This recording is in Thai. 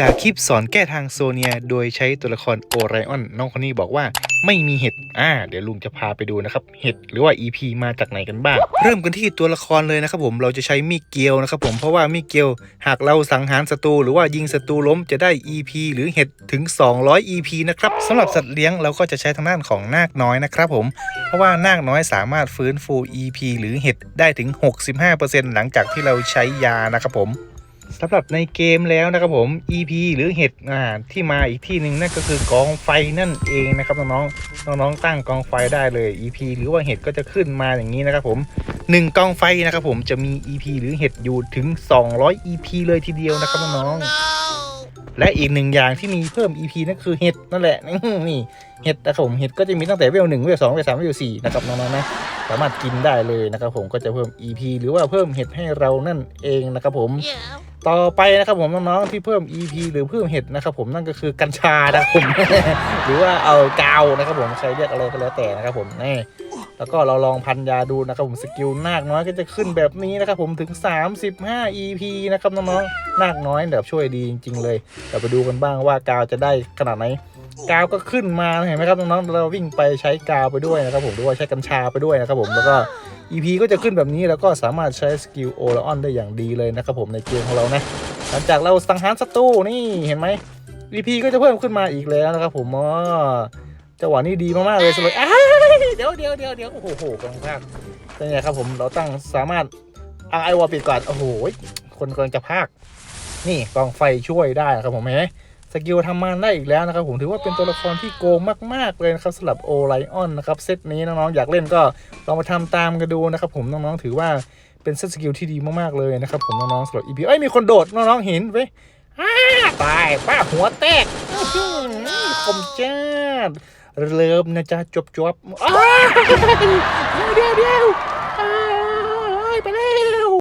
จากคลิปสอนแก้ทางโซเนีย โดยใช้ตัวละครโอไรออนน้องคนนี้บอกว่าไม่มีเห็ด อ่า เดี๋ยวลุงจะพาไปดูนะครับ เห็ดหรือว่า EP มาจากไหนกันบ้าง เริ่มกันที่ตัวละครเลยนะครับผมเราจะใช้มีดเกลียวนะครับผมเพราะว่ามีดเกลียว หากเราสังหารศัตรูหรือว่ายิงศัตรูล้มจะได้ EP หรือเห็ดถึง 200 EP นะครับสำหรับสัตว์เลี้ยงเราก็จะใช้ทางด้านของนาคน้อยนะครับผมเพราะว่านาคน้อยสามารถฟื้นฟู EP หรือเห็ดได้ถึง 65%หลังจากที่เราใช้ยานะครับผม สำหรับในเกมแล้วนะครับผม EP หรือเห็ดอ่าที่มาอีกที่หนึ่งนั่นก็คือกองไฟนั่นเองนะครับน้องๆน้องๆตั้งกองไฟได้เลย EP หรือว่าเห็ดก็จะขึ้นมาอย่างนี้นะครับผมหนึ่งกองไฟนะครับผมจะมี EP หรือเห็ดอยู่ถึง 200 EP เลยทีเดียวนะครับน้องๆและอีกหนึ่งอย่างที่มีเพิ่ม EP นั่นคือเห็ดนั่นแหละนี่เห็ดนะครับผมเห็ดก็จะมีตั้งแต่เวลหนึ่งเวลสองเวลสามเวลสี่นะครับน้องๆนะสามารถกินได้เลยนะครับผมก็จะเพิ่ม EP หรือว่าเพิ่มเห็ดให้เรานั่นเองนะครับผม Yeah. ต่อไปนะครับผมน้องๆที่เพิ่ม EP หรือเพิ่มเห็ดนะครับผมนั่นก็คือกัญชานะครับผม หรือว่าเอากาวนะครับผมใครเรียกอะไรก็แล้วแต่นะครับผมนี่แล้วก็เราลองพันยาดูนะครับผมสกิลนาคน้อยก็จะขึ้นแบบนี้นะครับผมถึง 35 EP นะครับน้องๆนาคน้อยแบบช่วยดีจริง ๆ เลยเดี๋ยวไปดูกันบ้างว่ากาวจะได้ขนาดไหน กาวก็ขึ้นมาเห็นไหมครับน้องๆเราวิ่งไปใช้กาวไปด้วยนะครับผมหรือว่าใช้กัญชาไปด้วยนะครับผมแล้วก็ EP ก็จะขึ้นแบบนี้แล้วก็สามารถใช้สกิลโอลออนได้อย่างดีเลยนะครับผมในเกมของเรานะหลังจากเราสังหารศัตรูนี่เห็นไหม EP ก็จะเพิ่มขึ้นมาอีกแล้วนะครับผมอ๋อจังหวะนี้ดีมากๆเลยสวยอ้ายเดี๋ยวเดี๋ยวเดี๋ยวเดี๋ยวโอ้โหกำลังพากเป็นไงครับผมเราตั้งสามารถเอาไอวอลปิดก่อนโอ้โหคนกำลังจะพากนี่กองไฟช่วยได้นะครับผมเห็นไหม สกิลทำมานได้อีกแล้วนะครับผมถือว่าเป็นตัวละครที่โกงมาก ๆ เลยนะครับสำหรับโอไลออนนะครับเซตนี้น้องๆอยากเล่นก็ลองมาทำตามกันดูนะครับผมน้องๆถือว่าเป็นเซตสกิลที่ดีมากๆเลยนะครับผมน้องๆสำหรับ EP เอ้ยมีคนโดดน้องๆเห็นไหมตายป้าหัวแตกคมจ้าเริ่มนะจ๊ะจบจบๆ